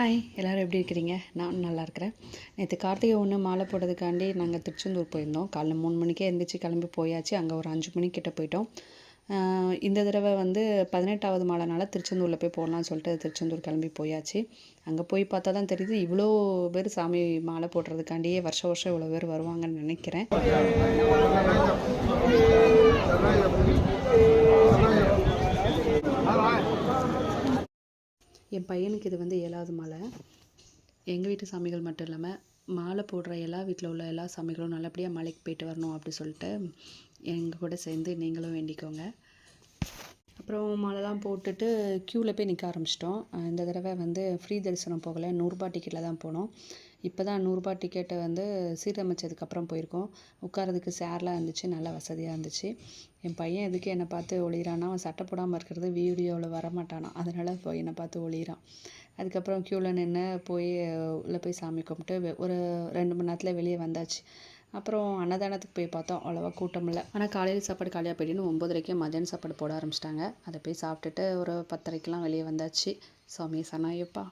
Hi எல்லோரும் எப்படி இருக்கிறீங்க? நான் நல்லா இருக்கிறேன். நேற்று கார்த்திகை ஒன்று மாலை போடுறதுக்காண்டி நாங்கள் திருச்செந்தூர் போயிருந்தோம். காலைல மூணு மணிக்கே எழுந்திரிச்சு கிளம்பி போயாச்சு. அங்கே ஒரு அஞ்சு மணிக்கிட்ட போயிட்டோம். இந்த தடவை வந்து பதினெட்டாவது மாலைனால திருச்செந்தூரில் போய் போடலாம்னு சொல்லிட்டு திருச்செந்தூர் கிளம்பி போயாச்சு. அங்கே போய் பார்த்தா தான் தெரியுது இவ்வளோ பேர் சாமி மாலை போடுறதுக்காண்டியே வருஷம் வருஷம் இவ்வளோ பேர் வருவாங்கன்னு நினைக்கிறேன். என் பையனுக்கு இது வந்து ஏழாவது மாலை. எங்கள் வீட்டு சாமிகள் மட்டும் இல்லாமல் மாலை போடுற எல்லா வீட்டில் உள்ள எல்லா சாமிகளும் நல்லபடியாக மலைக்கு போயிட்டு வரணும் அப்படி சொல்லிட்டு எங்கள் கூட சேர்ந்து நீங்களும் வேண்டிக்கோங்க. அப்புறம் மாலைலாம் போட்டுட்டு க்யூவில் போய் நிற்க ஆரம்பிச்சிட்டோம். இந்த தடவை வந்து ஃப்ரீ தரிசனம் போகலை. நூறுரூபா டிக்கெட்டில் தான் போனோம். இப்போ தான் நூறுரூபா டிக்கெட்டை வந்து சீரமைச்சதுக்கப்புறம் போயிருக்கோம். உட்காரதுக்கு சேர்லாம் இருந்துச்சு நல்லா வசதியாக இருந்துச்சு. என் பையன் எதுக்கு என்னை பார்த்து ஒளிகிறான்னா அவன் சட்டை போடாமல் இருக்கிறது வீடியோவில் வரமாட்டானா. அதனால் இப்போ என்னை பார்த்து ஒளிகிறான் அதுக்கப்புறம் க்யூவில் நின்று போய் உள்ளே போய் சாமி கும்பிட்டு ஒரு ரெண்டு மணி நேரத்தில் வெளியே வந்தாச்சு. அப்புறம் அன்னதானத்துக்கு போய் பார்த்தோம். அவ்வளோவா கூட்டம் இல்லை. ஆனால் காலையில் சாப்பாடு காலியாக போயிட்டுன்னு ஒம்பதரைக்கே மதியான சாப்பாடு போட ஆரம்பிச்சிட்டாங்க. அதை போய் சாப்பிட்டுட்டு ஒரு பத்தரைக்கெலாம் வெளியே வந்தாச்சு. சுவாமி சனாயப்பா